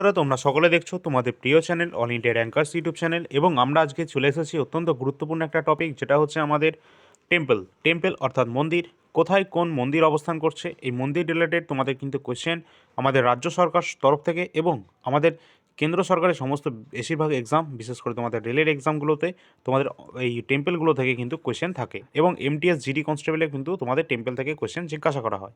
তোমরা সকলে দেখছ তোমাদের প্রিয় channel All India Rankers YouTube channel এবং আমরা আজকে চলে এসেছি অত্যন্ত গুরুত্বপূর্ণ একটা টপিক, যেটা হচ্ছে আমাদের টেম্পল। টেম্পল অর্থাৎ মন্দির, কোথায় কোন মন্দির অবস্থান করছে, এই মন্দির রিলেটেড তোমাদের কিন্তু কোয়েশ্চেন আমাদের রাজ্য সরকার তরফ থেকে এবং আমাদের কেন্দ্র সরকারের সমস্ত বেশিরভাগ এক্সাম বিশেষ করে তোমাদের রেলের এক্সামগুলোতে তোমাদের এই টেম্পেলগুলো থেকে কিন্তু কোয়েশ্চেন থাকে এবং এমটিএস জিডি কনস্টেবলে কিন্তু তোমাদের টেম্পেল থেকে কোয়েশ্চেন জিজ্ঞাসা করা হয়।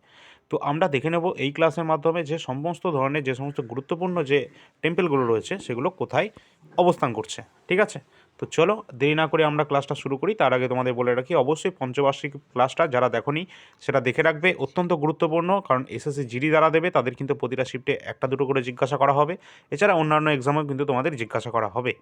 তো আমরা দেখে নেব এই ক্লাসের মাধ্যমে যে সমস্ত ধরনের যে সমস্ত গুরুত্বপূর্ণ যে টেম্পেলগুলো রয়েছে, সেগুলো কোথায় অবস্থান করছে, ঠিক আছে? তো চলো, দেরি না করে আমরা ক্লাসটা শুরু করি। তার আগে তোমাদের বলে রাখি, অবশ্যই পঞ্চবার্ষিক ক্লাসটা যারা দেখনি, সেটা দেখে রাখবে। অত্যন্ত গুরুত্বপূর্ণ, কারণ এসএসসি জিডি দ্বারা দেবে, তাদের কিন্তু প্রতিটা শিফটে একটা দুটো করে জিজ্ঞাসা করা হবে। এছাড়া অন্যান্য এক্সামেও কিন্তু তোমাদের জিজ্ঞাসা করা হবে।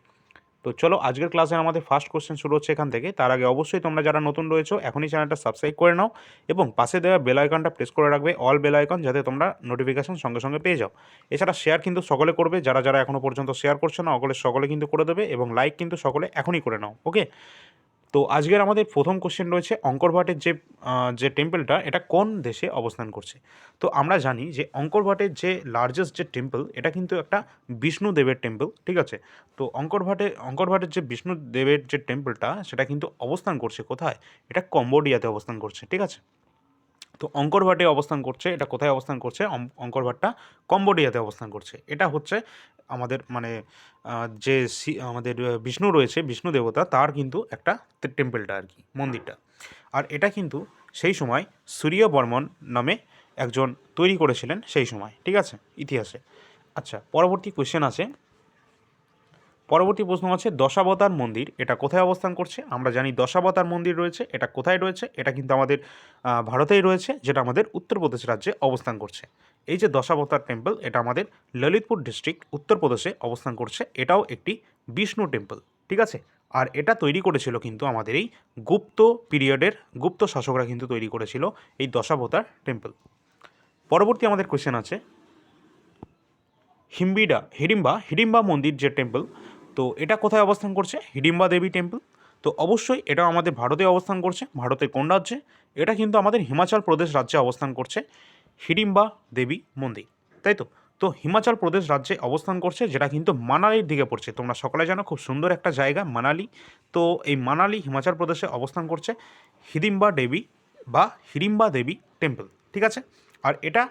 তো চলো আজকের ক্লাসে আমাদের ফার্স্ট কোশ্চেন শুরু হচ্ছে এখান থেকে। তার আগে অবশ্যই তোমরা যারা নতুন রয়েছো, এখনই চ্যানেলটা সাবস্ক্রাইব করে নাও এবং পাশে দেওয়া বেল আইকনটা প্রেস করে রাখবে অল বেল আইকন যাতে তোমরা নোটিফিকেশন সঙ্গে সঙ্গে পেয়ে যাও। এছাড়া শেয়ার কিন্তু সকলে করবে, যারা যারা এখনও পর্যন্ত শেয়ার করছে না অকলে সকলে কিন্তু করে দেবে এবং লাইক কিন্তু সকলে এখনই করে নাও ওকে তো আজকের আমাদের প্রথম কোশ্চেন রয়েছে অঙ্করভাটের যে যে টেম্পলটা এটা কোন দেশে অবস্থান করছে? তো আমরা জানি যে অঙ্করভাটের যে লার্জেস্ট যে টেম্পল এটা কিন্তু একটা বিষ্ণু দেবের টেম্পল ঠিক আছে? তো অঙ্করভাটে অঙ্করভাটের যে বিষ্ণু দেবের যে টেম্পলটা সেটা কিন্তু অবস্থান করছে কোথায়? এটা কম্বোডিয়াতে অবস্থান করছে, ঠিক আছে? তো অঙ্করভাটে অবস্থান করছে, এটা কোথায় অবস্থান করছে? অঙ্করভাটটা কম্বোডিয়াতে অবস্থান করছে। এটা হচ্ছে আমাদের মানে যে আমাদের বিষ্ণু রয়েছে, বিষ্ণু দেবতা, তার কিন্তু একটা টেম্পেলটা আর কি, মন্দিরটা। আর এটা কিন্তু সেই সময় সূর্য বর্মন নামে একজন তৈরি করেছিলেন সেই সময়, ঠিক আছে? ইতিহাসে। আচ্ছা পরবর্তী কোয়েশ্চেন আছে পরবর্তী প্রশ্ন আছে, দশাবতার মন্দির, এটা কোথায় অবস্থান করছে? আমরা জানি দশাবতার মন্দির রয়েছে, এটা কোথায় রয়েছে? এটা কিন্তু আমাদের ভারতেই রয়েছে, যেটা আমাদের উত্তরপ্রদেশ রাজ্যে অবস্থান করছে। এই যে দশাবতার টেম্পল এটা আমাদের ললিতপুর ডিস্ট্রিক্ট উত্তরপ্রদেশে অবস্থান করছে, এটাও একটি বিষ্ণু টেম্পল ঠিক আছে? আর এটা তৈরি করেছিল কিন্তু আমাদের এই গুপ্ত পিরিয়ডের, গুপ্ত শাসকরা কিন্তু তৈরি করেছিল এই দশাবতার টেম্পল পরবর্তী আমাদের কোয়েশ্চেন আছে, হিম্বিডা, হিডিম্বা হিডিম্বা মন্দির যে টেম্পল তো এটা কোথায় অবস্থান করছে? হিডিম্বা দেবী টেম্পল তো অবশ্যই এটা আমাদের ভারতে অবস্থান করছে, ভারতের কোন রাজ্যে? এটা কিন্তু আমাদের হিমাচল প্রদেশ রাজ্যে অবস্থান করছে, হিডিম্বা দেবী মন্দির, তাই তো? তো হিমাচল প্রদেশ রাজ্যে অবস্থান করছে, যেটা কিন্তু মানালির দিকে পড়ছে। তোমরা সকলে জানো, খুব সুন্দর একটা জায়গা, মানালি। তো এই মানালি হিমাচল প্রদেশে অবস্থান করছে হিডিম্বা দেবী বা হিডিম্বা দেবী টেম্পল ঠিক আছে? আর এটা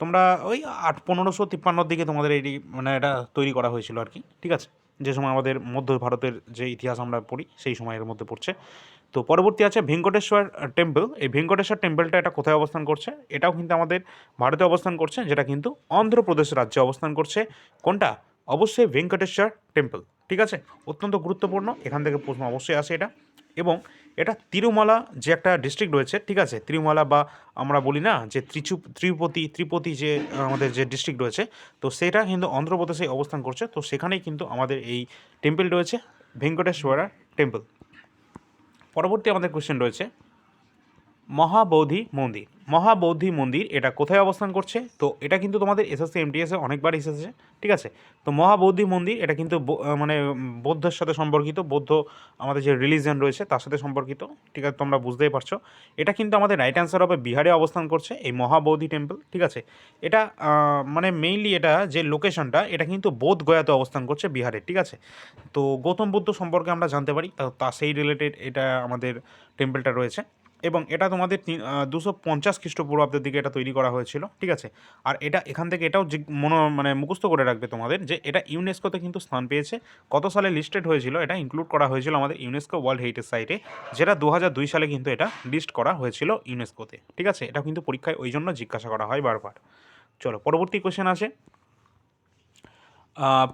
তোমরা ওই আট, পনেরোশো তিপ্পান্নর দিকে তোমাদের এই মানে এটা তৈরি করা হয়েছিল আর কি, ঠিক আছে? যে সময় আমাদের মধ্য ভারতের যে ইতিহাস আমরা পড়ি, সেই সময়ের মধ্যে পড়ছে। তো পরবর্তী আছে ভেঙ্কটেশ্বর টেম্পল। এই ভেঙ্কটেশ্বর টেম্পলটা এটা কোথায় অবস্থান করছে? এটাও কিন্তু আমাদের ভারতে অবস্থান করছে, যেটা কিন্তু অন্ধ্রপ্রদেশ রাজ্যে অবস্থান করছে। কোনটা? অবশ্যই ভেঙ্কটেশ্বর টেম্পল। ঠিক আছে? অত্যন্ত গুরুত্বপূর্ণ। এখান থেকে প্রশ্ন অবশ্যই আসে এটা। এবং এটা তিরুমালা যে একটা ডিস্ট্রিক্ট রয়েছে, ঠিক আছে? তিরুমালা বা আমরা বলি না যে ত্রিচু ত্রিপতি ত্রিপতি যে আমাদের যে ডিস্ট্রিক্ট রয়েছে, তো সেটা কিন্তু অন্ধ্রপ্রদেশে অবস্থান করছে। তো সেখানেই কিন্তু আমাদের এই টেম্পল রয়েছে, ভেঙ্কটেশ্বরা টেম্পল পরবর্তী আমাদের কোয়েশ্চেন রয়েছে, মহাবৌধি মন্দির। মহাবৌদ্ধি মন্দির, এটা কোথায় অবস্থান করছে? তো এটা কিন্তু তোমাদের এসএসসি এমটিএসে অনেকবার এসেছে, ঠিক আছে? তো মহাবৌদ্ধি মন্দির, এটা কিন্তু মানে বৌদ্ধের সাথে সম্পর্কিত, বৌদ্ধ আমাদের যে রিলিজিয়ন রয়েছে, তার সাথে সম্পর্কিত, ঠিক আছে? তোমরা বুঝতেই পারছ। এটা কিন্তু আমাদের রাইট অ্যান্সার হবে বিহারে অবস্থান করছে এই মহাবৌদ্ধি টেম্পল ঠিক আছে? এটা মানে মেইনলি এটা যে লোকেশনটা এটা কিন্তু বোধ গয়াতে অবস্থান করছে বিহারে, ঠিক আছে? তো গৌতম বুদ্ধ সম্পর্কে আমরা জানতে পারি, তা সেই রিলেটেড এটা আমাদের টেম্পলটা রয়েছে। এবং এটা তোমাদের দুশো পঞ্চাশ খ্রিস্টপূর্বাব্দের দিকে এটা তৈরি করা হয়েছিল, ঠিক আছে? আর এটা, এখান থেকে এটাও মনো মানে মুখস্থ করে রাখবে তোমাদের যে এটা ইউনেস্কোতে কিন্তু স্থান পেয়েছে। কত সালে লিস্টেড হয়েছিল, এটা ইনক্লুড করা হয়েছিল আমাদের ইউনেস্কো ওয়ার্ল্ড হেরিটেজ সাইটে, যেটা দু সালে কিন্তু এটা লিস্ট করা হয়েছিল ইউনেস্কোতে, ঠিক আছে? এটা কিন্তু পরীক্ষায় ওই জন্য জিজ্ঞাসা করা হয় বারবার। চলো, পরবর্তী কোশ্চেন আছে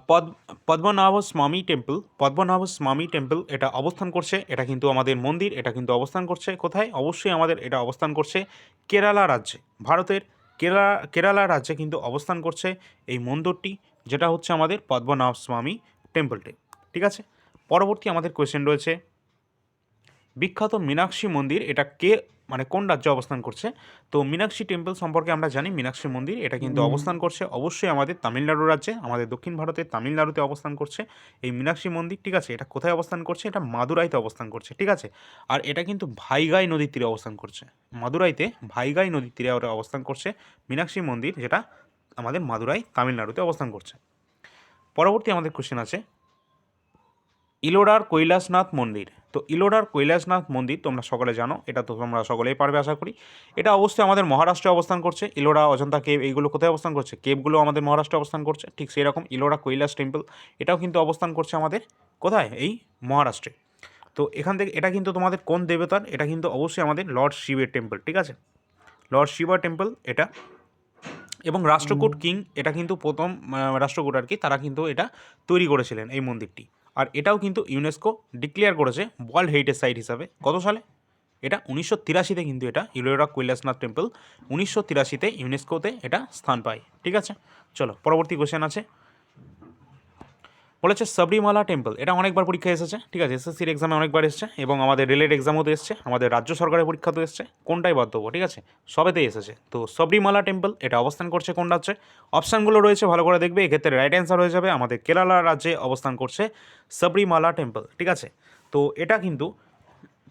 পদ পদ্মনাভ স্বামী টেম্পল পদ্মনাভ স্বামী টেম্পল এটা অবস্থান করছে, এটা কিন্তু আমাদের মন্দির, এটা কিন্তু অবস্থান করছে। কোথায়? অবশ্যই আমাদের এটা অবস্থান করছে কেরালা রাজ্যে, ভারতের কেরালা কেরালা রাজ্যে কিন্তু অবস্থান করছে এই মন্দিরটি, যেটা হচ্ছে আমাদের পদ্মনাভ স্বামী টেম্পলটি ঠিক আছে? পরবর্তী আমাদের কোয়েশ্চেন রয়েছে, বিখ্যাত মীনাক্ষী মন্দির এটা কে মানে কোন রাজ্যে অবস্থান করছে? তো মীনাক্ষী টেম্পল সম্পর্কে আমরা জানি মীনাক্ষী মন্দির এটা কিন্তু অবস্থান করছে অবশ্যই আমাদের তামিলনাড়ু রাজ্যে আমাদের দক্ষিণ ভারতের তামিলনাড়ুতে অবস্থান করছে। এই মীনাক্ষী মন্দির ঠিক আছে এটা কোথায় অবস্থান করছে? এটা মাদুরাইতে অবস্থান করছে ঠিক আছে? আর এটা কিন্তু ভাইগাই নদীর তীরে অবস্থান করছে। মাদুরাইতে ভাইগাই নদীর তীরে ওরা অবস্থান করছে মীনাক্ষী মন্দির যেটা আমাদের মাদুরাই তামিলনাড়ুতে অবস্থান করছে। পরবর্তী আমাদের কোশ্চেন আছে ইলোরার কৈলাসনাথ মন্দির। তো ইলোরার কৈলাসনাথ মন্দির তোমরা সকলে জানো, এটা তো তোমরা সকলেই পারবে আশা করি। এটা অবশ্যই আমাদের মহারাষ্ট্রে অবস্থান করছে। ইলোরা, অজন্তা কেভ, এইগুলো কোথায় অবস্থান করছে? কেভগুলো আমাদের মহারাষ্ট্রে অবস্থান করছে। ঠিক সেই রকম ইলোরা কৈলাস টেম্পল, এটাও কিন্তু অবস্থান করছে আমাদের কোথায়? এই মহারাষ্ট্রে। তো এখান থেকে, এটা কিন্তু তোমাদের কোন দেবতার? এটা কিন্তু অবশ্যই আমাদের লর্ড শিবের টেম্পল, ঠিক আছে? লর্ড শিবা টেম্পল এটা। এবং রাষ্ট্রকূট কিং, এটা কিন্তু প্রথম রাষ্ট্রকূট আর কি, তারা কিন্তু এটা তৈরি করেছিলেন এই মন্দিরটি। আর এটাও কিন্তু ইউনেস্কো ডিক্লেয়ার করেছে ওয়ার্ল্ড হেরিটেজ সাইট হিসাবে। কত সালে? এটা উনিশশো তিরাশিতে কিন্তু এটা ইলোরা কৈলাসনাথ টেম্পল উনিশশো তিরাশিতে ইউনেস্কোতে এটা স্থান পায়। ঠিক আছে? চলো, পরবর্তী কোশ্চেন আছে। বলেছে সবরিমালা টেম্পল। এটা অনেকবার পরীক্ষা এসেছে, ঠিক আছে? এসএসসির এক্সামে অনেকবার এসেছে এবং আমাদের রেলের এক্সামও তো এসছে, আমাদের রাজ্য সরকারের পরীক্ষা তো এসছে, কোনটাই বাদ দেবো, ঠিক আছে? সবেতেই এসেছে। তো সবরিমালা টেম্পল, এটা অবস্থান করছে কোন রাজ্যে? অপশানগুলো রয়েছে, ভালো করে দেখবে, এক্ষেত্রে রাইট অ্যান্সার হয়ে যাবে, আমাদের কেরালা রাজ্যে অবস্থান করছে সবরিমালা টেম্পল, ঠিক আছে? তো এটা কিন্তু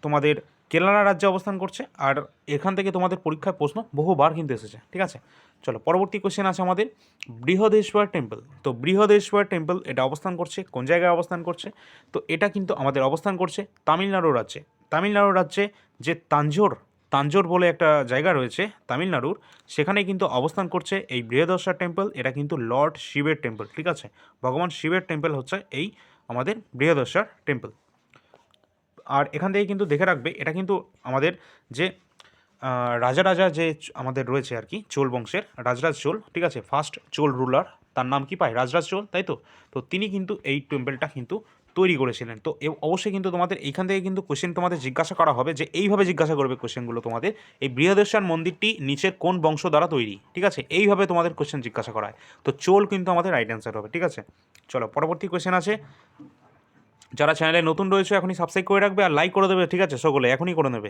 তোমাদের কেরালা রাজ্যে অবস্থান করছে, আর এখান থেকে তোমাদের পরীক্ষায় প্রশ্ন বহুবার কিন্তু এসেছে, ঠিক আছে? চলো, পরবর্তী কোশ্চেন আছে আমাদের, বৃহদেশ্বর টেম্পল তো বৃহদেশ্বর টেম্পল এটা অবস্থান করছে, কোন জায়গায় অবস্থান করছে? তো এটা কিন্তু আমাদের অবস্থান করছে তামিলনাড়ু রাজ্যে। তামিলনাড়ু রাজ্যে যে তাঞ্জোর তাঞ্জোর বলে একটা জায়গা রয়েছে তামিলনাড়ুর, সেখানে কিন্তু অবস্থান করছে এই বৃহদেশ্বর টেম্পল এটা কিন্তু লর্ড শিবের টেম্পল ঠিক আছে? ভগবান শিবের টেম্পল হচ্ছে এই আমাদের বৃহদেশ্বর টেম্পল আর এখান থেকে কিন্তু দেখে রাখবে, এটা কিন্তু আমাদের যে রাজা রাজা যে আমাদের রয়েছে আর কি, চোল বংশের, রাজরাজ চোল, ঠিক আছে? ফার্স্ট চোল রুলার তার নাম কি পায়? রাজরাজ চোল, তাই তো? তো তিনি কিন্তু এই টেম্পলটা কিন্তু তৈরি করেছিলেন। তো অবশ্যই কিন্তু তোমাদের এইখান থেকে কিন্তু কোশ্চেন তোমাদের জিজ্ঞাসা করা হবে যে, এইভাবে জিজ্ঞাসা করবে কোশ্চেনগুলো তোমাদের। এই বৃহদেশ্বর মন্দিরটি নিচের কোন বংশ দ্বারা তৈরি? ঠিক আছে? এইভাবে তোমাদের কোশ্চেন জিজ্ঞাসা করা হয়। তো চোল কিন্তু আমাদের রাইট অ্যান্সার হবে, ঠিক আছে? চলো, পরবর্তী কোশ্চেন আছে। যারা চ্যানেলে নতুন রয়েছে, এখনই সাবস্ক্রাইব করে রাখবে আর লাইক করে দেবে, ঠিক আছে? সকলে এখনই করে নেবে।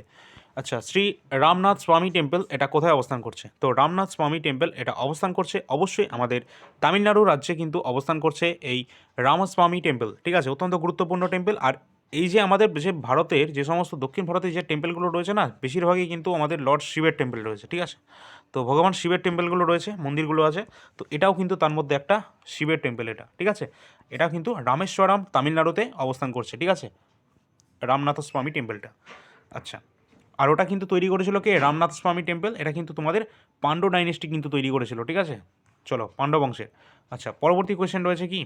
আচ্ছা শ্রী রামনাথ স্বামী টেম্পল এটা কোথায় অবস্থান করছে? তো রামনাথ স্বামী টেম্পল এটা অবস্থান করছে অবশ্যই আমাদের তামিলনাড়ু রাজ্যে কিন্তু অবস্থান করছে এই রামস্বামী টেম্পল ঠিক আছে? অত্যন্ত গুরুত্বপূর্ণ টেম্পল আর এই যে আমাদের যে ভারতের যে সমস্ত দক্ষিণ ভারতের যে টেম্পলগুলো রয়েছে না, বেশিরভাগই কিন্তু আমাদের লর্ড শিবের টেম্পল রয়েছে, ঠিক আছে? তো ভগবান শিবের টেম্পলগুলো রয়েছে, মন্দিরগুলো আছে, তো এটাও কিন্তু তার মধ্যে একটা শিবের টেম্পেল এটা, ঠিক আছে? এটা কিন্তু রামেশ্বরম তামিলনাড়ুতে অবস্থান করছে, ঠিক আছে? রামনাথ স্বামী টেম্পলটা আচ্ছা। আর ওটা কিন্তু তৈরি করেছিল কে? রামনাথ স্বামী টেম্পল, এটা কিন্তু তোমাদের পাণ্ডব ডাইনেস্টি কিন্তু তৈরি করেছিল, ঠিক আছে? চলো পাণ্ডব বংশের আচ্ছা পরবর্তী কোয়েশ্চেন রয়েছে কি?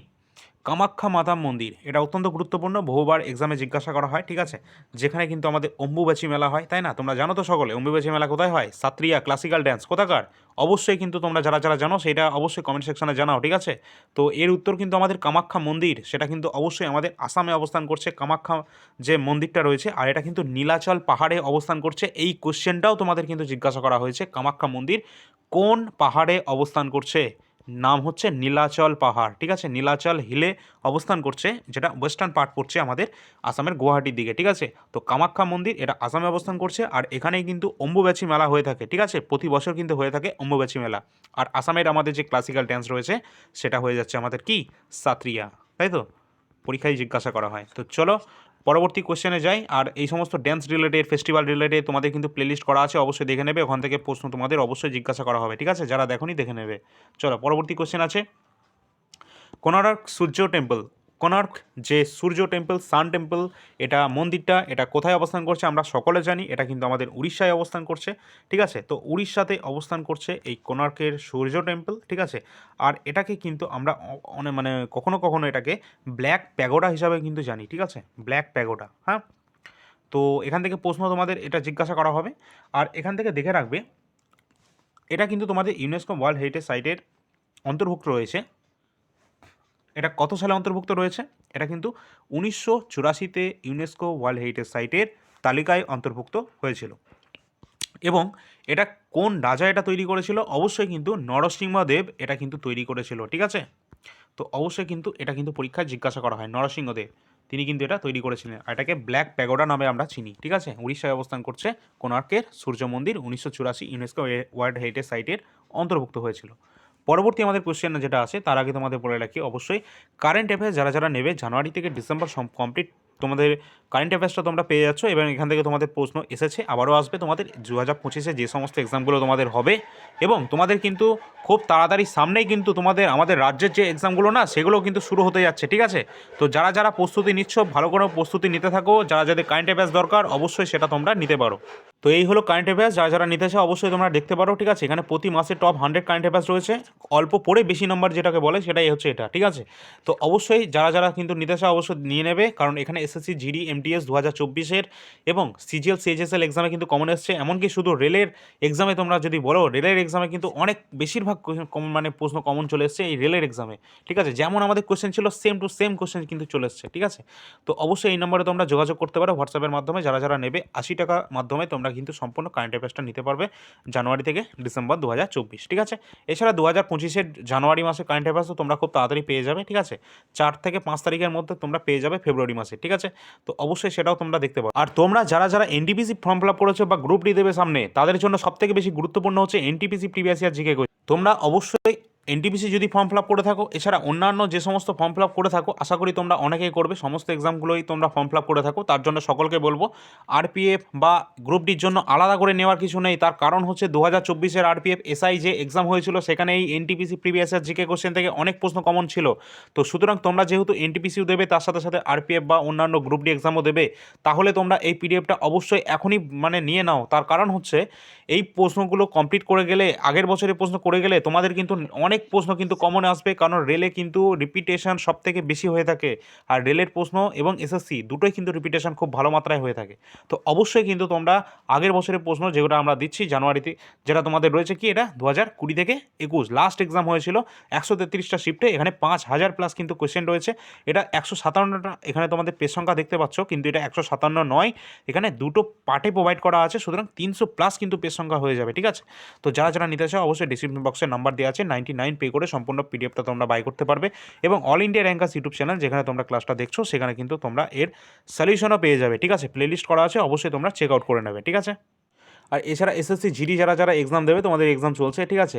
কামাখ্যা মাতা মন্দির। এটা অত্যন্ত গুরুত্বপূর্ণ, বহুবার এক্সামে জিজ্ঞাসা করা হয়, ঠিক আছে? যেখানে কিন্তু আমাদের অম্বুবাচী মেলা হয়, তাই না? তোমরা জানো তো সকলে, অম্বুবাচী মেলা কোথায় হয়? সাত্রিয়া ক্লাসিক্যাল ড্যান্স কোথাকার? অবশ্যই কিন্তু তোমরা যারা যারা জানো, সেটা অবশ্যই কমেন্ট সেকশনে জানাও, ঠিক আছে? তো এর উত্তর কিন্তু আমাদের কামাখ্যা মন্দির, সেটা কিন্তু অবশ্যই আমাদের আসামে অবস্থান করছে কামাখ্যা যে মন্দিরটা রয়েছে, আর এটা কিন্তু নীলাচল পাহাড়ে অবস্থান করছে। এই কোশ্চেনটাও তোমাদের কিন্তু জিজ্ঞাসা করা হয়েছে, কামাখ্যা মন্দির কোন পাহাড়ে অবস্থান করছে? নাম হচ্ছে নীলাচল পাহাড়, ঠিক আছে? নীলাচল হিলে অবস্থান করছে, যেটা ওয়েস্টার্ন পার্ট পড়ছে আমাদের আসামের গুয়াহাটির দিকে, ঠিক আছে? তো কামাখ্যা মন্দির এটা আসামে অবস্থান করছে, আর এখানেই কিন্তু অম্বুবাচী মেলা হয়ে থাকে, ঠিক আছে? প্রতি বছর কিন্তু হয়ে থাকে অম্বুবাচী মেলা। আর আসামের আমাদের যে ক্লাসিক্যাল ড্যান্স রয়েছে, সেটা হয়ে যাচ্ছে আমাদের কি? সাত্রিয়া, তাই তো? পরীক্ষায় জিজ্ঞাসা করা হয়। তো চলো পরবর্তী কোশ্চেনে যাই, আর এই সমস্ত ড্যান্স রিলেটেড ফেস্টিভ্যাল রিলেটেড তোমাদের কিন্তু প্লেলিস্ট করা আছে, অবশ্যই দেখে নেবে, ওখান থেকে প্রশ্ন তোমাদের অবশ্যই জিজ্ঞাসা করা হবে, ঠিক আছে? যারা দেখনি দেখে নেবে। চলো, পরবর্তী কোশ্চেন আছে। কোনারক সূর্য টেম্পল কোনার্ক যে সূর্য টেম্পল, সান টেম্পল, এটা মন্দিরটা, এটা কোথায় অবস্থান করছে আমরা সকলে জানি, এটা কিন্তু আমাদের উড়িষ্যায় অবস্থান করছে, ঠিক আছে? তো উড়িষ্যাতে অবস্থান করছে এই কোনার্কের সূর্য টেম্পল, ঠিক আছে? আর এটাকে কিন্তু আমরা অনেক মানে কখনো কখনো এটাকে ব্ল্যাক প্যাগোডা হিসাবে কিন্তু জানি, ঠিক আছে? ব্ল্যাক প্যাগোডা হ্যাঁ? তো এখান থেকে প্রশ্ন তোমাদের এটা জিজ্ঞাসা করা হবে। আর এখান থেকে দেখে রাখবে, এটা কিন্তু তোমাদের ইউনেস্কো ওয়ার্ল্ড হেরিটেজ সাইটের অন্তর্ভুক্ত রয়েছে। এটা কত সালে অন্তর্ভুক্ত রয়েছে? এটা কিন্তু উনিশশো চুরাশিতে ইউনেস্কো ওয়ার্ল্ড হেরিটেজ সাইটের তালিকায় অন্তর্ভুক্ত হয়েছিল। এবং এটা কোন রাজা এটা তৈরি করেছিল? অবশ্যই কিন্তু নরসিংহদেব এটা কিন্তু তৈরি করেছিল, ঠিক আছে? তো অবশ্যই কিন্তু এটা কিন্তু পরীক্ষায় জিজ্ঞাসা করা হয়, নরসিংহদেব। তিনি কিন্তু এটা তৈরি করেছিলেন। এটাকে ব্ল্যাক প্যাগোডা নামে আমরা চিনি, ঠিক আছে? উড়িষ্যায় অবস্থান করছে কোণার্কের সূর্য মন্দির উনিশশো চুরাশি ইউনেস্কো ওয়ার্ল্ড হেরিটেজ সাইটের অন্তর্ভুক্ত হয়েছিল। পরবর্তী আমাদের কোশ্চেন যেটা আছে, তার আগে তোমাদের বলে রাখি, অবশ্যই কারেন্ট অ্যাফেয়ার্স যারা যারা নেবে, জানুয়ারি থেকে ডিসেম্বর কমপ্লিট তোমাদের কারেন্ট অ্যাফেয়ার্সটা তোমরা পেয়ে যাচ্ছ, এবং এখান থেকে তোমাদের প্রশ্ন এসেছে, আবারও আসবে তোমাদের দু হাজার পঁচিশে যে সমস্ত এক্সামগুলো তোমাদের হবে, এবং তোমাদের কিন্তু খুব তাড়াতাড়ি সামনেই কিন্তু তোমাদের, আমাদের রাজ্যের যে এক্সামগুলো না, সেগুলো কিন্তু শুরু হতে যাচ্ছে, ঠিক আছে? তো যারা যারা প্রস্তুতি নিচ্ছ, ভালো করে প্রস্তুতি নিতে থাকো, যারা যাদের কারেন্ট অ্যাফেয়ার্স দরকার, অবশ্যই সেটা তোমরা নিতে পারো। তো এই হলো কারেন্ট অ্যাফেয়ার্স যারা যারা নিতে চাও অবশ্যই তোমরা দেখতে পারো, ঠিক আছে? এখানে প্রতি মাসে টপ হান্ড্রেড কারেন্ট অ্যাফেয়ার্স রয়েছে। অল্প পড়ে বেশি নম্বর যেটাকে বলে, সেটাই হচ্ছে এটা, ঠিক আছে? তো অবশ্যই যারা যারা কিন্তু নিতে চাও অবশ্যই নিয়ে নেবে, কারণ এখানে এসএসসি জিডি এমটিএস দু হাজার চব্বিশের এবং সিজিএল সিএইচএসএল এক্সামে কিন্তু কমন এসছে। এমনকি শুধু রেলের এক্সামে তোমরা যদি বলো, রেলের এক্সামে কিন্তু অনেক বেশিরভাগ মানে প্রশ্ন কমন চলে এসছে এই রেলের এক্সামে ঠিক আছে? যেমন আমাদের কোশ্চেন ছিল সেম টু সেম কোশ্চেন কিন্তু চলে এসছে, ঠিক আছে? তো অবশ্যই এই নম্বরে তোমরা যোগাযোগ করতে পারো হোয়াটসঅ্যাপের মাধ্যমে, যারা যারা নেবে, আশি টাকা মাধ্যমে তোমরা কিন্তু সম্পূর্ণ কারেন্ট অ্যাফেয়ার্সটা নিতে পারবে জানুয়ারি থেকে ডিসেম্বর দু হাজার চব্বিশ, ঠিক আছে? এছাড়া দু হাজার পঁচিশের জানুয়ারি মাসে কারেন্ট অ্যাফেয়ার্সও তোমরা খুব তাড়াতাড়ি পেয়ে যাবে, ঠিক আছে? চার থেকে পাঁচ তারিখের মধ্যে তোমরা পেয়ে যাবে ফেব্রুয়ারি মাসে, ঠিক আছে? তো অবশ্যই সেটাও তোমরা দেখতে পারো। আর তোমরা যারা যারা এনটিপিসি ফর্ম ফিল আপ করেছ বা গ্রুপ ডি দেবে সামনে, তাদের জন্য সবথেকে বেশি গুরুত্বপূর্ণ হচ্ছে এনটিপিসি প্রিভিয়াস ইয়ার জিকে তোমরা অবশ্যই এনটিপিসি যদি ফর্ম ফিল আপ করে থাকো, এছাড়া অন্যান্য যে সমস্ত ফর্ম ফিল আপ করে থাকো, আশা করি তোমরা অনেকেই করবে, সমস্ত এক্সামগুলোই তোমরা ফর্ম ফিল আপ করে থাকো। তার জন্য সকলকে বলব আরপিএফ বা গ্রুপ ডির জন্য আলাদা করে নেওয়ার কিছু নেই। তার কারণ হচ্ছে দু হাজার চব্বিশের আরপিএফ এসআই যে এক্সাম হয়েছিল সেখানে এই NTPC previous year GK question থেকে অনেক প্রশ্ন কমন ছিল। তো সুতরাং তোমরা যেহেতু এনটিপিসিও দেবে, তার সাথে সাথে আরপিএফ বা অন্যান্য গ্রুপ ডি এক্সামও দেবে, তাহলে তোমরা এই পিডিএফটা অবশ্যই এখনই মানে নিয়ে নাও। তার কারণ হচ্ছে, এই প্রশ্নগুলো কমপ্লিট করে গেলে, আগের বছরের প্রশ্ন করে গেলে তোমাদের কিন্তু অনেক প্রশ্ন কিন্তু কমনে আসবে, কারণ রেলে কিন্তু রিপিটেশন সব থেকে বেশি হয়ে থাকে। আর রেলের প্রশ্ন এবং এসএসসি দুটোই কিন্তু রিপিটেশন খুব ভালো মাত্রায় হয়ে থাকে। তো অবশ্যই কিন্তু তোমরা আগের বছরের প্রশ্ন যেগুলো আমরা দিচ্ছি জানুয়ারিতে, যেটা তোমাদের রয়েছে কি এটা? দু হাজার কুড়ি থেকে একুশ। লাস্ট এক্সাম হয়েছিল, একশো তেত্রিশটা শিফটে এখানে পাঁচ হাজার প্লাস কিন্তু কোয়েশ্চেন রয়েছে। এটা একশো সাতান্নটা, এখানে তোমাদের পেজ সংখ্যা দেখতে পাচ্ছ, কিন্তু এটা একশো সাতান্ন নয়। এখানে দুটো পার্টে প্রোভাইড করা আছে, সুতরাং তিনশো প্লাস কিন্তু পেজ সংখ্যা হয়ে যাবে, ঠিক আছে? তো যারা যারা নিতে চাও, অবশ্যই ডিসক্রিপশন বক্সে নাম্বার দেওয়া আছে নাইনটি নাইন পে করে সম্পূর্ণ পিডিএফটা তোমরা বাই করতে পারবে এবং All India Rankers YouTube channel যেখানে তোমরা ক্লাসটা দেখছ, সেখানে কিন্তু তোমরা এর সলিউশনও পেয়ে যাবে, ঠিক আছে? প্লেলিস্ট করা আছে, অবশ্যই তোমরা চেক আউট করে নেবে, ঠিক আছে? আর এছাড়া এসএসসি জিডি যারা যারা এক্সাম দেবে, তোমাদের এক্সাম চলছে, ঠিক আছে?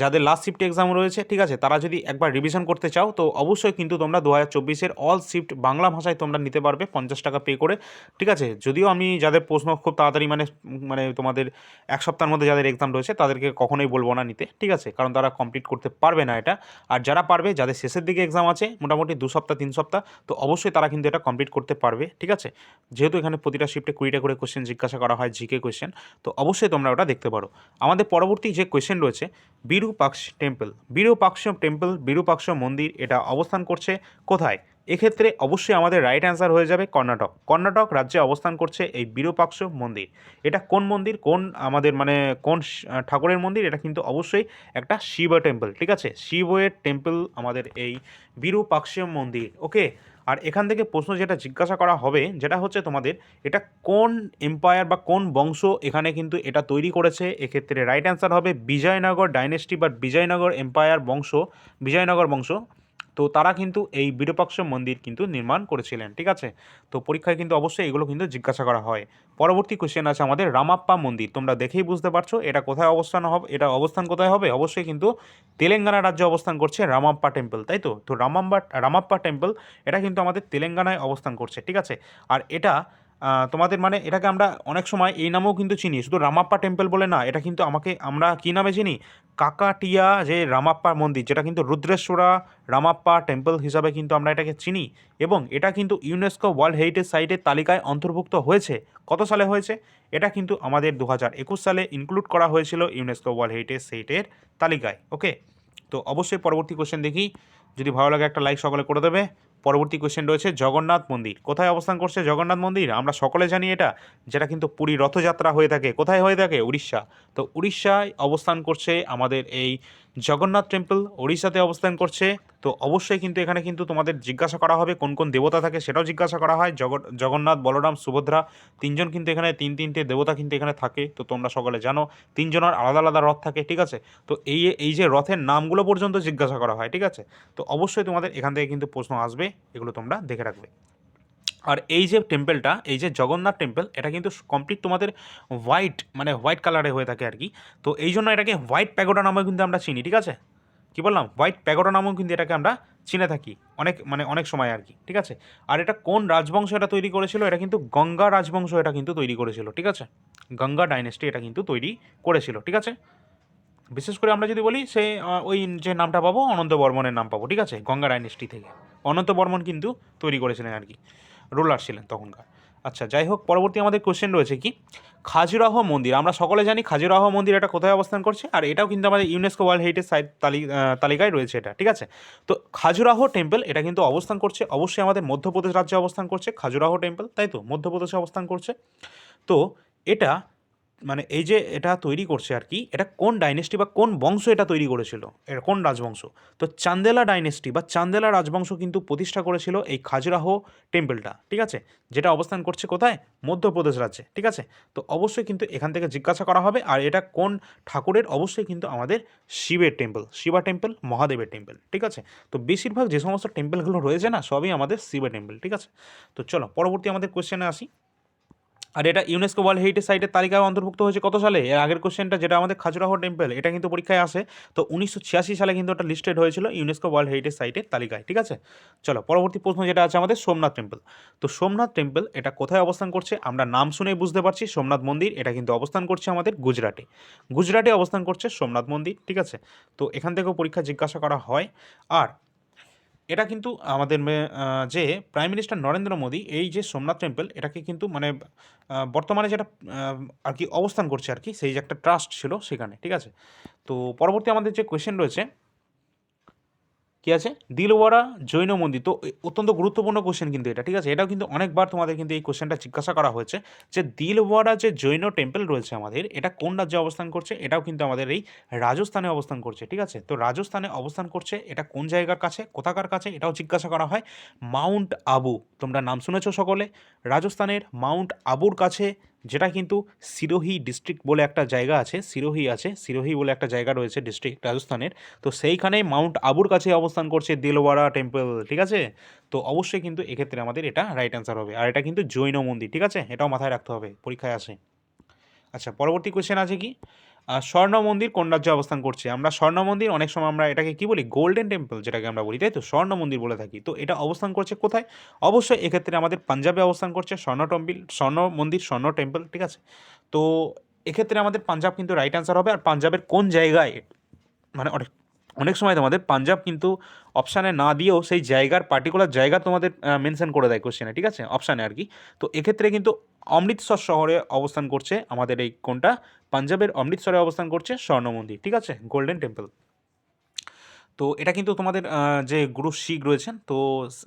যাদের লাস্ট শিফট এক্সাম রয়েছে, ঠিক আছে? তারা যদি একবার রিভিশন করতে চাও, তো অবশ্যই কিন্তু তোমরা দু হাজার চব্বিশের অল শিফট বাংলা ভাষায় তোমরা নিতে পারবে, পঞ্চাশ টাকা পে করে, ঠিক আছে? যদিও আমি যাদের প্রশ্ন খুব তাড়াতাড়ি মানে মানে তোমাদের এক সপ্তাহের মধ্যে যাদের এক্সাম রয়েছে, তাদেরকে কখনোই বলব না নিতে, ঠিক আছে? কারণ তারা কমপ্লিট করতে পারবে না এটা। আর যারা পারবে, যাদের শেষের দিকে এক্সাম আছে, মোটামুটি দু সপ্তাহ, তিন সপ্তাহ, তো অবশ্যই তারা কিন্তু এটা কমপ্লিট করতে পারবে, ঠিক আছে? যেহেতু এখানে প্রতিটা শিফটে কুড়িটা করে কোশ্চেন জিজ্ঞাসা করা হয় জিকে কোশ্চেন তো অবশ্যই তোমরা ওটা দেখতে পারো। আমাদের পরবর্তী যে কোয়েশ্চেন রয়েছে, বিরূপাক্ষ টেম্পল বিরূপাক্ষ টেম্পল বিরূপাক্ষ মন্দির, এটা অবস্থান করছে কোথায়? এক্ষেত্রে অবশ্যই আমাদের রাইট অ্যান্সার হয়ে যাবে কর্ণাটক। কর্ণাটক রাজ্যে অবস্থান করছে এই বিরূপাক্ষ মন্দির। এটা কোন মন্দির? কোন আমাদের মানে কোন ঠাকুরের মন্দির? এটা কিন্তু অবশ্যই একটা শিব টেম্পল ঠিক আছে? শিবের টেম্পল আমাদের এই বিরূপাক্ষ মন্দির ওকে আর এখান থেকে প্রশ্ন যেটা জিজ্ঞাসা করা হবে, যেটা হচ্ছে তোমাদের, এটা কোন এম্পায়ার বা কোন বংশ এখানে কিন্তু এটা তৈরি করেছে? এক্ষেত্রে রাইট অ্যান্সার হবে বিজয়নগর ডাইনেস্টি বা বিজয়নগর এম্পায়ার বংশ। বিজয়নগর বংশ। তো তারা কিন্তু এই বিরূপাক্ষ মন্দির কিন্তু নির্মাণ করেছিলেন, ঠিক আছে? তো পরীক্ষায় কিন্তু অবশ্যই এগুলো কিন্তু জিজ্ঞাসা করা হয়। পরবর্তী কোয়েশ্চেন আছে আমাদের রামাপ্পা মন্দির। তোমরা দেখেই বুঝতে পারছ এটা কোথায় অবস্থান হবে, এটা অবস্থান কোথায় হবে? অবশ্যই কিন্তু তেলেঙ্গানা রাজ্যে অবস্থান করছে রামাপ্পা টেম্পল তাই তো? তো রামাম্বা, রামাপ্পা টেম্পল এটা কিন্তু আমাদের তেলেঙ্গানায় অবস্থান করছে, ঠিক আছে? আর এটা তোমাদের মানে এটাকে আমরা অনেক সময় এই নামেও কিন্তু চিনি। শুধু রামাপ্পা টেম্পল বলে না, এটা কিন্তু আমাকে, আমরা কী নামে চিনি? কাকাটিয়া যে রামাপ্পা মন্দির, যেটা কিন্তু রুদ্রেশ্বরা রামাপ্পা টেম্পল হিসাবে কিন্তু আমরা এটাকে চিনি এবং এটা কিন্তু ইউনেস্কো ওয়ার্ল্ড হেরিটেজ সাইটের তালিকায় অন্তর্ভুক্ত হয়েছে। কত সালে হয়েছে? এটা কিন্তু আমাদের দু হাজার একুশ সালে ইনক্লুড করা হয়েছিল ইউনেস্কো ওয়ার্ল্ড হেরিটেজ সাইটের তালিকায় ওকে তো অবশ্যই পরবর্তী কোশ্চেন দেখি। যদি ভালো লাগে একটা লাইক সকলে করে দেবে। পরবর্তী কোয়েশ্চেন রয়েছে, জগন্নাথ মন্দির। কোথায় অবস্থান করছে জগন্নাথ মন্দির? আমরা সকলে জানি এটা, যেটা কিন্তু পুরী রথযাত্রা হয়ে থাকে। কোথায় হয়ে থাকে? উড়িষ্যা। তো উড়িষ্যায় অবস্থান করছে আমাদের এই জগন্নাথ টেম্পল উড়িষ্যাতে অবস্থান করছে, তো অবশ্যই কিন্তু এখানে কিন্তু তোমাদের জিজ্ঞাসা করা হবে, কোন কোন দেবতা থাকে সেটাও জিজ্ঞাসা করা হয়। জগন্নাথ, বলরাম, সুভদ্রা তিনজন কিন্তু এখানে, তিন তিনটে দেবতা কিন্তু এখানে থাকে, তো তোমরা সকলে জানো, তিনজনের আলাদা আলাদা রথ থাকে, ঠিক আছে? তো এই এই যে রথের নামগুলো পর্যন্ত জিজ্ঞাসা করা হয়, ঠিক আছে? তো অবশ্যই তোমাদের এখান থেকে কিন্তু প্রশ্ন আসবে, এগুলো তোমরা দেখে রাখবে। আর এই যে টেম্পেলটা এই যে জগন্নাথ টেম্পল এটা কিন্তু কমপ্লিট তোমাদের হোয়াইট মানে হোয়াইট কালারে হয়ে থাকে আর কি। তো এই জন্য এটাকে হোয়াইট প্যাগোডা নামে কিন্তু আমরা চিনি, ঠিক আছে? কী বললাম? হোয়াইট প্যাগোডা নামেও কিন্তু এটাকে আমরা চিনে থাকি, অনেক মানে অনেক সময় আর কি, ঠিক আছে? আর এটা কোন রাজবংশ এটা তৈরি করেছিল? এটা কিন্তু গঙ্গা রাজবংশ এটা কিন্তু তৈরি করেছিল, ঠিক আছে? গঙ্গা ডাইনেস্টি এটা কিন্তু তৈরি করেছিল, ঠিক আছে? বিশেষ করে আমরা যদি বলি, সে ওই যে নামটা পাবো, অনন্ত বর্মনের নাম পাবো, ঠিক আছে? গঙ্গা ডাইনেস্টি থেকে। অনন্ত বর্মন কিন্তু তৈরি করেছিলেন আর কি। রুলার ছিলেন তখনকার। আচ্ছা যাই হোক, পরবর্তী আমাদের কোশ্চেন রয়েছে কি? খাজুরাহ মন্দির, আমরা সকলে জানি খাজুরাহ মন্দির এটা কোথায় অবস্থান করছে, আর এটাও কিন্তু আমাদের ইউনেস্কো ওয়ার্ল্ড হেরিটেজ সাইট তালিকায় রয়েছে এটা, ঠিক আছে? তো খাজুরাহ টেম্পল এটা কিন্তু অবস্থান করছে, অবশ্যই আমাদের মধ্যপ্রদেশ রাজ্যে অবস্থান করছে, খাজুরাহ টেম্পল তাই তো? মধ্যপ্রদেশে অবস্থান করছে। তো এটা মানে এই যে এটা তৈরি করছে আর কি, এটা কোন ডাইনেস্টি বা কোন বংশ এটা তৈরি করেছিল? এটা কোন রাজবংশ? তো চান্দেলা ডাইনেস্টি বা চান্দেলা রাজবংশ কিন্তু প্রতিষ্ঠা করেছিল এই খাজুরাহ টেম্পলটা ঠিক আছে? যেটা অবস্থান করছে কোথায়? মধ্যপ্রদেশ রাজ্যে, ঠিক আছে? তো অবশ্যই কিন্তু এখান থেকে জিজ্ঞাসা করা হবে, আর এটা কোন ঠাকুরের? অবশ্যই কিন্তু আমাদের শিবের টেম্পল শিবা টেম্পল মহাদেবের টেম্পল ঠিক আছে? তো বেশিরভাগ যে সমস্ত টেম্পলগুলো রয়েছে না, সবই আমাদের শিবের টেম্পল ঠিক আছে? তো চলো, পরবর্তী আমাদের কোয়েশ্চেনে আসি। আর এটা ইউনেস্কো ওয়ার্ল্ড হেরিটেজ সাইটের তালিকায় অন্তর্ভুক্ত হয়েছে কত সালে? এর আগের কোশ্চেনটা যেটা আমাদের খাজুরাহ টেম্পল এটা কিন্তু পরীক্ষায় আসে। তো উনিশশো ছিয়াশি সালে কিন্তু ওটা লিস্টেড হয়েছিল ইউনেস্কো ওয়ার্ল্ড হেরিটেজ সাইটের তালিকায়, ঠিক আছে? চলো, পরবর্তী প্রশ্ন যেটা আছে আমাদের, সোমনাথ টেম্পল তো সোমনাথ টেম্পল এটা কোথায় অবস্থান করছে? আমরা নাম শুনেই বুঝতে পারছি, সোমনাথ মন্দির, এটা কিন্তু অবস্থান করছে আমাদের গুজরাটে। গুজরাটে অবস্থান করছে সোমনাথ মন্দির, ঠিক আছে? তো এখান থেকেও পরীক্ষা জিজ্ঞাসা করা হয়। আর এটা কিন্তু আমাদের যে প্রাইম মিনিস্টার নরেন্দ্র মোদী, এই যে সোমনাথ টেম্পল, এটাকে কিন্তু মানে বর্তমানে যেটা আর কি অবস্থান করছে আর কি, সেই যে একটা ট্রাস্ট ছিল সেখানে, ঠিক আছে? তো পরবর্তী আমাদের যে কোয়েশ্চেন রয়েছে কি আছে? দিলওয়ারা জৈন মন্দির। তো অত্যন্ত গুরুত্বপূর্ণ কোশ্চেন কিন্তু এটা, ঠিক আছে? এটাও কিন্তু অনেকবার তোমাদের কিন্তু এই কোশ্চেনটা জিজ্ঞাসা করা হয়েছে যে দিলওয়ারা যে জৈন টেম্পল রয়েছে আমাদের, এটা কোন রাজ্যে অবস্থান করছে? এটাও কিন্তু আমাদের এই রাজস্থানে অবস্থান করছে, ঠিক আছে? তো রাজস্থানে অবস্থান করছে, এটা কোন জায়গার কাছে? কোথাকার কাছে? এটাও জিজ্ঞাসা করা হয় মাউন্ট আবু। তোমরা নাম শুনেছো সকলে? রাজস্থানের মাউন্ট আবুর কাছে যেটা কিন্তু সিরোহি ডিস্ট্রিক্ট বলে একটা জায়গা আছে, সিরোহি আছে, সিরোহি বলে একটা জায়গা রয়েছে ডিস্ট্রিক্ট রাজস্থানের। তো সেইখানে মাউন্ট আবুর কাছে অবস্থান করছে দিলওয়ারা টেম্পল ঠিক আছে? তো অবশ্যই কিন্তু এক্ষেত্রে আমাদের এটা রাইট অ্যান্সার হবে। আর এটা কিন্তু জৈন মন্দির, ঠিক আছে? এটাও মাথায় রাখতে হবে, পরীক্ষায় আসে আচ্ছা পরবর্তী কোয়েশ্চেন আছে কি? স্বর্ণ মন্দির কোন রাজ্যে অবস্থান করছে? আমরা স্বর্ণ মন্দির অনেক সময় আমরা এটাকে কি বলি? গোল্ডেন টেম্পল যেটাকে আমরা বলি, তাই তো? স্বর্ণ মন্দির বলে থাকি। তো এটা অবস্থান করছে কোথায়? অবশ্যই এক্ষেত্রে আমাদের পাঞ্জাবে অবস্থান করছে স্বর্ণ টেম্পল, স্বর্ণ মন্দির, স্বর্ণ টেম্পল, ঠিক আছে? তো এক্ষেত্রে আমাদের পাঞ্জাব কিন্তু রাইট অ্যান্সার হবে। আর পাঞ্জাবের কোন জায়গায় মানে অনেক অনেক সময় তোমাদের পাঞ্জাব কিন্তু অপশানে না দিয়েও সেই জায়গার পার্টিকুলার জায়গা তোমাদের মেনশন করে দেয় কোশ্চেনে ঠিক আছে? অপশানে আর কি। তো এক্ষেত্রে কিন্তু অমৃতসর শহরে অবস্থান করছে আমাদের এই কোনটা পাঞ্জাবের অমৃতসরে অবস্থান করছে স্বর্ণ মন্দির ঠিক আছে? গোল্ডেন টেম্পল তো এটা কিন্তু তোমাদের যে গুরু শিখ রয়েছেন, তো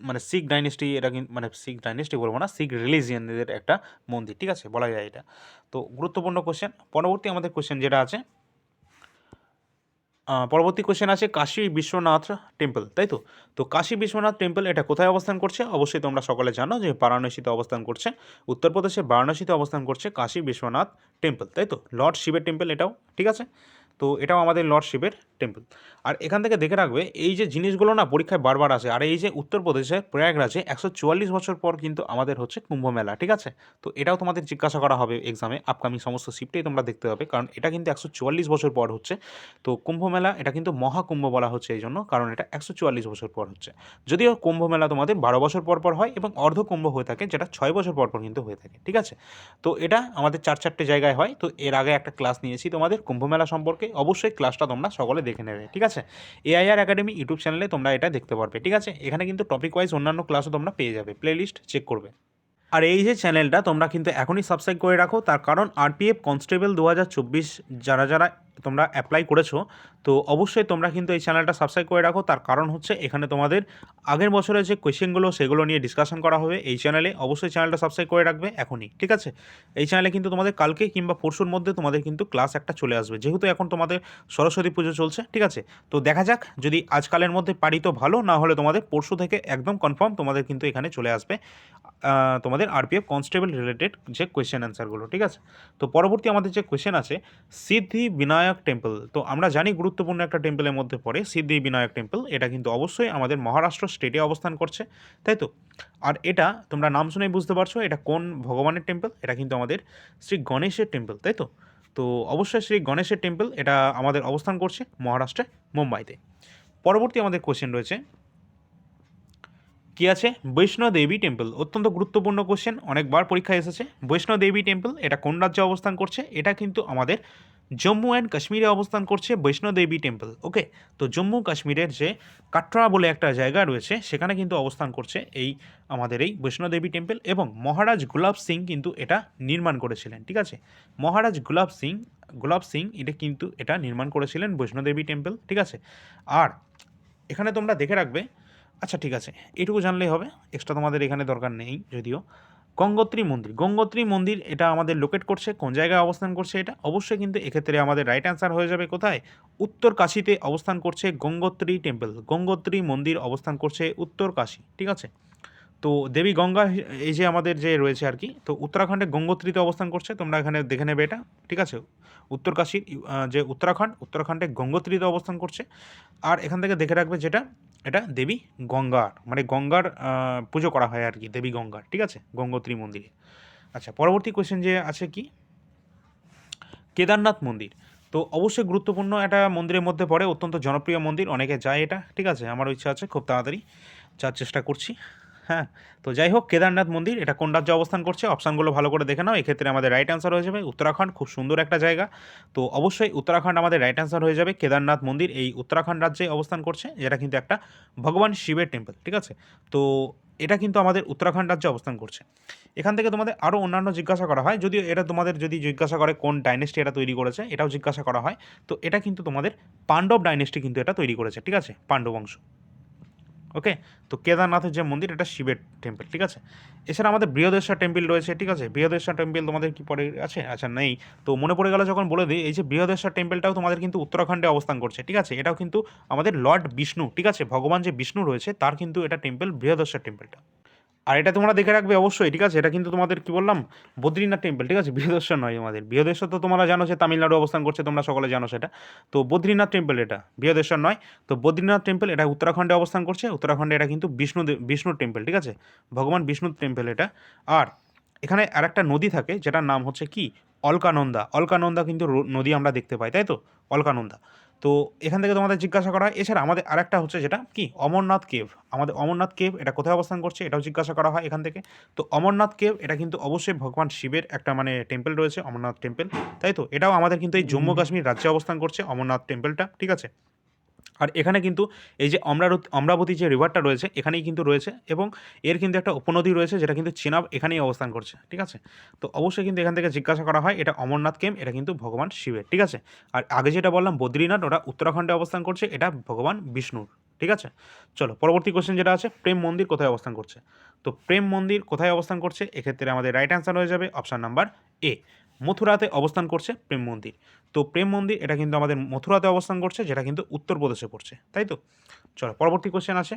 মানে শিখ ডাইনেস্টি এটা কিন্তু মানে শিখ ডাইনেস্টি বলব না, শিখ রিলিজিয়ানদের একটা মন্দির, ঠিক আছে? বলা যায় এটা। তো গুরুত্বপূর্ণ কোশ্চেন পরবর্তী আমাদের কোশ্চেন যেটা আছে পরবর্তী কোশ্চেন আছে কাশী বিশ্বনাথ টেম্পল তাই তো? তো কাশী বিশ্বনাথ টেম্পল এটা কোথায় অবস্থান করছে? অবশ্যই তোমরা সকলে জানো যে বারাণসীতে অবস্থান করছে। উত্তরপ্রদেশে বারাণসীতে অবস্থান করছে কাশী বিশ্বনাথ টেম্পল তাই তো? লর্ড শিবের টেম্পল এটাও, ঠিক আছে? তো এটাও আমাদের লর্ড শিবের টেম্পল আর এখান থেকে দেখে রাখবে, এই যে জিনিসগুলো না পরীক্ষায় বারবার আসে, আর এই যে উত্তরপ্রদেশে প্রয়াগরাজে একশো চুয়াল্লিশ বছর পর কিন্তু আমাদের হচ্ছে কুম্ভ মেলা, ঠিক আছে? তো এটাও তোমাদের জিজ্ঞাসা করা হবে এক্সামে আপকামিং সমস্ত শিফটেই তোমরা দেখতে পাবে, কারণ এটা কিন্তু একশো চুয়াল্লিশ বছর পর হচ্ছে। তো কুম্ভ মেলা, এটা কিন্তু মহাকুম্ভ বলা হচ্ছে এই জন্য, কারণ এটা একশো চুয়াল্লিশ বছর পর হচ্ছে। যদিও কুম্ভ মেলা তোমাদের বারো বছর পর পর হয় এবং অর্ধ কুম্ভ হয়ে থাকে, যেটা ছয় বছর পর পর কিন্তু হয়ে থাকে, ঠিক আছে? তো এটা আমাদের চার চারটে জায়গায় হয়, তো এর আগে একটা ক্লাস নিয়েছি তোমাদের, কুম্ভ মেলা সম্পর্কে। অবশ্যই ক্লাসটা তোমরা সকলে দেখে নেবে, ঠিক আছে? এআইআর একাডেমি ইউটিউব চ্যানেলে তোমরা এটা দেখতে পারবে, ঠিক আছে? এখানে কিন্তু টপিক ওয়াইজ অন্যান্য ক্লাসও তোমরা পেয়ে যাবে প্লেলিস্ট চেক করবে। আর এই যে চ্যানেলটা তোমরা কিন্তু এখনই সাবস্ক্রাইব করে রাখো। তার কারণ আরপিএফ কনস্টেবল দু হাজার চব্বিশ যারা যারা তোমরা অ্যাপ্লাই করেছ তো অবশ্যই তোমরা কিন্তু এই চ্যানেলটা সাবস্ক্রাইব করে রাখো। তার কারণ হচ্ছে এখানে তোমাদের আগের বছরের যে কোয়েশ্চেনগুলো সেগুলো নিয়ে ডিসকাশন করা হবে। এই চ্যানেলে অবশ্যই চ্যানেলটা সাবস্ক্রাইব করে রাখবে এখনই ঠিক আছে? এই চ্যানেলে কিন্তু তোমাদের কালকে কিংবা পরশুর মধ্যে তোমাদের কিন্তু ক্লাস একটা চলে আসবে। যেহেতু এখন তোমাদের সরস্বতী পুজো চলছে ঠিক আছে? তো দেখা যাক যদি আজকালের মধ্যে পারি তো ভালো না হলে তোমাদের পরশু থেকে একদম কনফার্ম তোমাদের কিন্তু এখানে চলে আসবে। আহ, তোমাদের আরপিএফ কনস্টেবল রিলেটেড যে কোয়েশ্চেন অ্যান্সারগুলো ঠিক আছে? তো পরবর্তী আমাদের যে কোয়েশ্চেন আছে, সিদ্ধি বিনায়ক টেম্পল তো আমরা জানি গুরুত্বপূর্ণ একটা টেম্পলের মধ্যে পড়ে সিদ্ধি বিনায়ক টেম্পল এটা কিন্তু অবশ্যই আমাদের মহারাষ্ট্র স্টেটে অবস্থান করছে, তাই তো? আর এটা তোমরা নাম শুনেই বুঝতে পারছ, এটা কোন ভগবানের টেম্পল এটা কিন্তু আমাদের শ্রী গণেশের টেম্পল তাই তো? তো অবশ্যই শ্রী গণেশের টেম্পল এটা আমাদের অবস্থান করছে মহারাষ্ট্রে মুম্বাইতে। পরবর্তী আমাদের কোশ্চেন রয়েছে কি আছে? বৈষ্ণোদেবী টেম্পল, অত্যন্ত গুরুত্বপূর্ণ কোশ্চেন অনেকবার পরীক্ষায় এসেছে। বৈষ্ণোদেবী টেম্পল, এটা কোন রাজ্যে অবস্থান করছে? এটা কিন্তু আমাদের জম্মু অ্যান্ড কাশ্মীরে অবস্থান করছে বৈষ্ণোদেবী টেম্পল ওকে তো জম্মু কাশ্মীরের যে কাটরা বলে একটা জায়গা রয়েছে, সেখানে কিন্তু অবস্থান করছে এই, আমাদের এই বৈষ্ণোদেবী টেম্পল এবং মহারাজ গুলাব সিং কিন্তু এটা নির্মাণ করেছিলেন, ঠিক আছে? মহারাজ গুলাব সিং গুলাব সিং এটা কিন্তু এটা নির্মাণ করেছিলেন বৈষ্ণোদেবী টেম্পল, ঠিক আছে? আর এখানে তোমরা দেখে রাখবে আচ্ছা ঠিক আছে। এটুকু জানলেই হবে। এক্সট্রা তোমাদের এখানে দরকার নেই যদিও। গঙ্গোত্রী মন্দির। গঙ্গোত্রী মন্দির, এটা আমাদের লোকেট করছে। কোন জায়গায় অবস্থান করছে এটা? অবশ্যই কিন্তু এক্ষেত্রে আমাদের রাইট অ্যান্সার হয়ে যাবে কোথায়? উত্তর কাশীতে অবস্থান করছে গঙ্গোত্রী টেম্পল গঙ্গোত্রী মন্দির অবস্থান করছে উত্তর কাশী, ঠিক আছে? তো দেবী গঙ্গা, এই যে আমাদের যে রয়েছে আর কি, তো উত্তরাখণ্ডে গঙ্গোত্রীতে অবস্থান করছে। তোমরা এখানে দেখে নেবে এটা, ঠিক আছে? উত্তর কাশীর যে উত্তরাখণ্ড, উত্তরাখণ্ডে গঙ্গোত্রীতে অবস্থান করছে। আর এখান থেকে দেখে রাখবে যেটা এটা দেবী গঙ্গার মানে গঙ্গার পুজো করা হয় আর কি, দেবী গঙ্গার, ঠিক আছে? গঙ্গোত্রী মন্দিরে। আচ্ছা পরবর্তী কোয়েশ্চেন যে আছে কি? কেদারনাথ মন্দির। তো অবশ্যই গুরুত্বপূর্ণ একটা মন্দিরের মধ্যে পড়ে, অত্যন্ত জনপ্রিয় মন্দির, অনেকে যায় এটা, ঠিক আছে? আমারও ইচ্ছা আছে খুব তাড়াতাড়ি যাওয়ার চেষ্টা করছি। হ্যাঁ তো যাই হোক, কেদারনাথ মন্দির, এটা কোন রাজ্যে অবস্থান করছে? অপশানগুলো ভালো করে দেখে নাও। এক্ষেত্রে আমাদের রাইট অ্যান্সার হয়ে যাবে উত্তরাখণ্ড, খুব সুন্দর একটা জায়গা। তো অবশ্যই উত্তরাখণ্ড আমাদের রাইট অ্যান্সার হয়ে যাবে, কেদারনাথ মন্দির এই উত্তরাখণ্ড রাজ্যে অবস্থান করছে, যেটা কিন্তু একটা ভগবান শিবের টেম্পল ঠিক আছে? তো এটা কিন্তু আমাদের উত্তরাখণ্ড রাজ্যে অবস্থান করছে। এখান থেকে তোমাদের আরও অন্যান্য জিজ্ঞাসা করা হয়, যদিও এটা তোমাদের যদি জিজ্ঞাসা করে কোন ডাইনেস্টি এটা তৈরি করেছে, এটাও জিজ্ঞাসা করা হয়। তো এটা কিন্তু তোমাদের পাণ্ডব ডাইনেস্টি কিন্তু এটা তৈরি করেছে, ঠিক আছে? পাণ্ডব বংশ। ওকে? তো কেদারনাথের যে মন্দির, এটা শিবের টেম্পল ঠিক আছে? এছাড়া আমাদের বৃহদেশ্বর টেম্পল রয়েছে, ঠিক আছে? বৃহদেশ্বর টেম্পল তোমাদের কি পরে আছে? আচ্ছা নেই। তো মনে পড়ে গেল যখন বলে দিই, এই যে বৃহদেশ্বর টেম্পলটাও তোমাদের কিন্তু উত্তরাখণ্ডে অবস্থান করছে, ঠিক আছে? এটাও কিন্তু আমাদের লর্ড বিষ্ণু, ঠিক আছে? ভগবান যে বিষ্ণু রয়েছে, তার কিন্তু এটা টেম্পল বৃহদেশ্বর টেম্পলটা আর এটা তোমরা দেখে রাখবে অবশ্যই, ঠিক আছে? এটা কিন্তু তোমাদের কি বললাম? বদ্রীনাথ টেম্পল ঠিক আছে? বৃহদেশ্বর নয় আমাদের। বৃহদেশ্বর তো তোমরা জানো যে তামিলনাড়ু অবস্থান করছে, তোমরা সকলে জানো সেটা। তো বদ্রীনাথ টেম্পল এটা, বৃহদেশ্বর নয়। তো বদ্রীনাথ টেম্পল এটা উত্তরাখণ্ডে অবস্থান করছে। উত্তরাখণ্ডে এটা কিন্তু বিষ্ণু বিষ্ণুর টেম্পল ঠিক আছে? ভগবান বিষ্ণুর টেম্পল এটা। আর এখানে আর একটা নদী থাকে, যেটার নাম হচ্ছে কি? অলকানন্দা। অলকানন্দা কিন্তু নদী আমরা দেখতে পাই, তাই তো? অলকানন্দা। তো এখান থেকে তোমাদের জিজ্ঞাসা করা হয়, এছাড়া আমাদের আরেকটা হচ্ছে যেটা কি? অমরনাথ কেভ। আমাদের অমরনাথ কেভ এটা কোথায় অবস্থান করছে এটাও জিজ্ঞাসা করা হয় এখান থেকে। তো অমরনাথ কেভ, এটা কিন্তু অবশ্যই ভগবান শিবের একটা মানে টেম্পল রয়েছে, অমরনাথ টেম্পল তাই তো? এটাও আমাদের কিন্তু এই জম্মু কাশ্মীর রাজ্যে অবস্থান করছে অমরনাথ টেম্পলটা ঠিক আছে? আর এখানে কিন্তু এই যে অমরাবতী অমরাবতী যে রিভারটা রয়েছে, এখানেই কিন্তু রয়েছে এবং এর কিন্তু একটা উপনদী রয়েছে যেটা কিন্তু চেনাব এখানেই অবস্থান করছে, ঠিক আছে? তো অবশ্যই কিন্তু এখান থেকে জিজ্ঞাসা করা হয়, এটা অমরনাথ কেম? এটা কিন্তু ভগবান শিবের, ঠিক আছে? আর আগে যেটা বললাম, বদ্রীনাথ, ওটা উত্তরাখণ্ডে অবস্থান করছে, এটা ভগবান বিষ্ণুর, ঠিক আছে? চলো, পরবর্তী কোশ্চেন যেটা আছে, প্রেম মন্দির কোথায় অবস্থান করছে? তো প্রেম মন্দির কোথায় অবস্থান করছে? এক্ষেত্রে আমাদের রাইট অ্যান্সার হয়ে যাবে অপশান নাম্বার এ মথুরাতে অবস্থান করছে প্রেম মন্দির। তো প্রেম মন্দির, এটা কিন্তু আমাদের মথুরাতে অবস্থান করছে, যেটা কিন্তু উত্তরপ্রদেশে পড়ছে, তাই তো? চলো, পরবর্তী কোশ্চেন আছে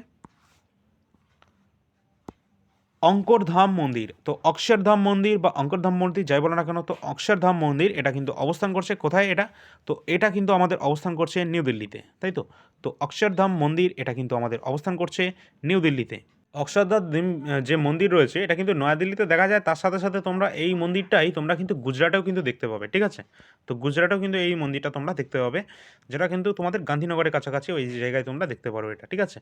অঙ্করধাম মন্দির, তো অক্ষরধাম মন্দির বা অঙ্করধাম মন্দির যাই বলো না কেন, তো অক্ষরধাম মন্দির, এটা কিন্তু অবস্থান করছে কোথায় এটা? তো এটা কিন্তু আমাদের অবস্থান করছে নিউ দিল্লিতে, তাই তো? তো অক্ষরধাম মন্দির, এটা কিন্তু আমাদের অবস্থান করছে নিউ দিল্লিতে। অক্ষরধাম দিম- যে মন্দির রয়েছে, এটা কিন্তু নয়াদিল্লিতে দেখা যায়, তার সাথে সাথে তোমরা এই মন্দিরটাই, তোমরা কিন্তু গুজরাটেও কিন্তু দেখতে পাবে, ঠিক আছে? তো গুজরাটেও কিন্তু এই মন্দিরটা তোমরা দেখতে পাবে, যেটা কিন্তু তোমাদের গান্ধীনগরের কাছাকাছি ওই জায়গায় তোমরা দেখতে পারো এটা, ঠিক আছে?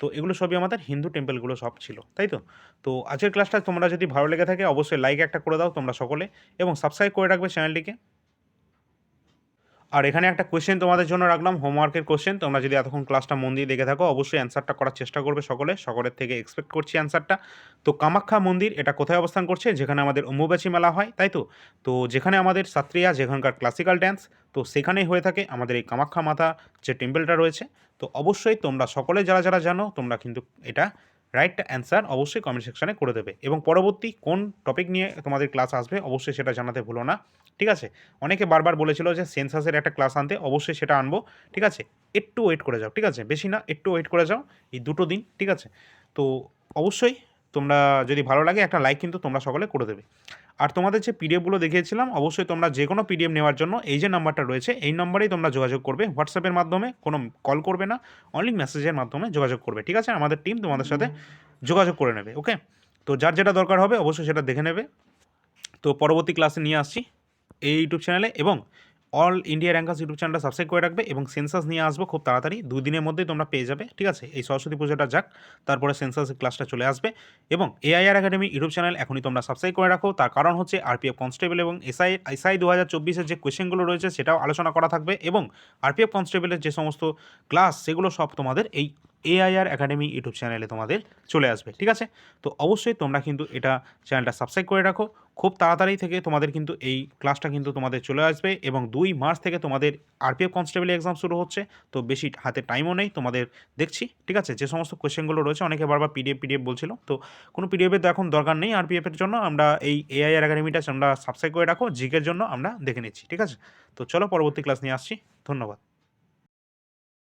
তো এগুলো সবই আমাদের হিন্দু টেম্পলগুলো সব ছিল, তাই তো? তো আজকের ক্লাসটা তোমরা যদি ভালো লেগে থাকে, অবশ্যই লাইক একটা করে দাও তোমরা সকলে, এবং সাবস্ক্রাইব করে রাখবে চ্যানেলটিকে আর এখানে একটা কোয়েশ্চেন তোমাদের জন্য রাখলাম হোমওয়ার্কের কোয়েশ্চেন তোমরা যদি এতক্ষণ ক্লাসটা মন দিয়ে দেখে থাকো, অবশ্যই অ্যান্সারটা করার চেষ্টা করবে সকলে। সকলের থেকে এক্সপেক্ট করছি অ্যান্সারটা তো কামাখ্যা মন্দির, এটা কোথায় অবস্থান করছে? যেখানে আমাদের অম্বুবাচী মেলা হয়, তাই তো? তো যেখানে আমাদের সাত্রিয়া, যেখানকার ক্লাসিক্যাল ড্যান্স তো সেখানেই হয়ে থাকে আমাদের এই কামাখ্যা মাতা যে টেম্পলটা রয়েছে। তো অবশ্যই তোমরা সকলে যারা যারা জানো, তোমরা কিন্তু এটা রাইট অ্যান্সার অবশ্যই কমেন্ট সেকশানে করে দেবে। এবং পরবর্তী কোন টপিক নিয়ে তোমাদের ক্লাস আসবে অবশ্যই সেটা জানাতে ভুলো না, ঠিক আছে? অনেকে বারবার বলেছিল যে সেন্সাসের একটা ক্লাস আনতে, অবশ্যই সেটা আনব, ঠিক আছে? একটু ওয়েট করে যাও, ঠিক আছে? বেশি না, একটু ওয়েট করে যাও, এই দুটো দিন, ঠিক আছে? তো অবশ্যই তোমরা যদি ভালো লাগে একটা লাইক কিন্তু তোমরা সকলে করে দেবে। আর তোমাদের যে পিডিএফগুলো দেখিয়েছিলাম অবশ্যই তোমরা যে কোনো পিডিএফ নেওয়ার জন্য এই যে নাম্বারটা রয়েছে এই নাম্বারেই তোমরা যোগাযোগ করবে। হোয়াটসঅ্যাপের মাধ্যমে কোনো কল করবে না অনলি মেসেজের মাধ্যমে যোগাযোগ করবে ঠিক আছে? আমাদের টিম তোমাদের সাথে যোগাযোগ করে নেবে ওকে তো যার যেটা দরকার হবে অবশ্যই সেটা দেখে নেবে। তো পরবর্তী ক্লাসে নিয়ে আসছি এই ইউটিউব চ্যানেলে এবং অল ইন্ডিয়া র্যাঙ্কার্স ইউটিউব চ্যানেলটা সাবস্ক্রাইব করে রাখবে এবং সেন্সাস নিয়ে আসব খুব তাড়াতাড়ি। দুই দিনের মধ্যেই তোমরা পেয়ে যাবে, ঠিক আছে? এই সরস্বতী পুজোটা যাক, তারপরে সেন্সাসের ক্লাসটা চলে আসবে এবং এআইআর একাডেমি ইউটিউব চ্যানেল এখনই তোমরা সাবস্ক্রাইব করে রাখো। তার কারণ হচ্ছে আরপিএফ কনস্টেবল এবং এসআই এসআই দু হাজার চব্বিশের যে কোয়েশ্চেনগুলো রয়েছে সেটাও আলোচনা করা থাকবে এবং আরপিএফ কনস্টেবলের যে সমস্ত ক্লাস সেগুলো সব তোমাদের এই এআইআর একাডেমি ইউটিউব চ্যানেলে তোমাদের চলে আসবে, ঠিক আছে? তো অবশ্যই তোমরা কিন্তু এটা চ্যানেলটা সাবস্ক্রাইব করে রাখো। খুব তাড়াতাড়ি থেকে তোমাদের কিন্তু এই ক্লাসটা কিন্তু তোমাদের চলে আসবে এবং দুই মার্চ থেকে তোমাদের আরপিএফ কনস্টেবল এক্সাম শুরু হচ্ছে। তো বেশি হাতে টাইমও নেই, তোমাদের দেখছি, ঠিক আছে? যে সমস্ত কোয়েশ্চেনগুলো রয়েছে, অনেকে বারবার পিডিএফ পিডিএফ বলছিল। তো কোনো পিডিএফের তো এখন দরকার নেই আরপিএফের জন্য। আমরা এই এআইআর একাডেমিটা আমরা সাবস্ক্রাইব করে রাখো, জিকের জন্য আমরা দেখে নিচ্ছি, ঠিক আছে? তো চলো পরবর্তী ক্লাস নিয়ে আসছি। ধন্যবাদ।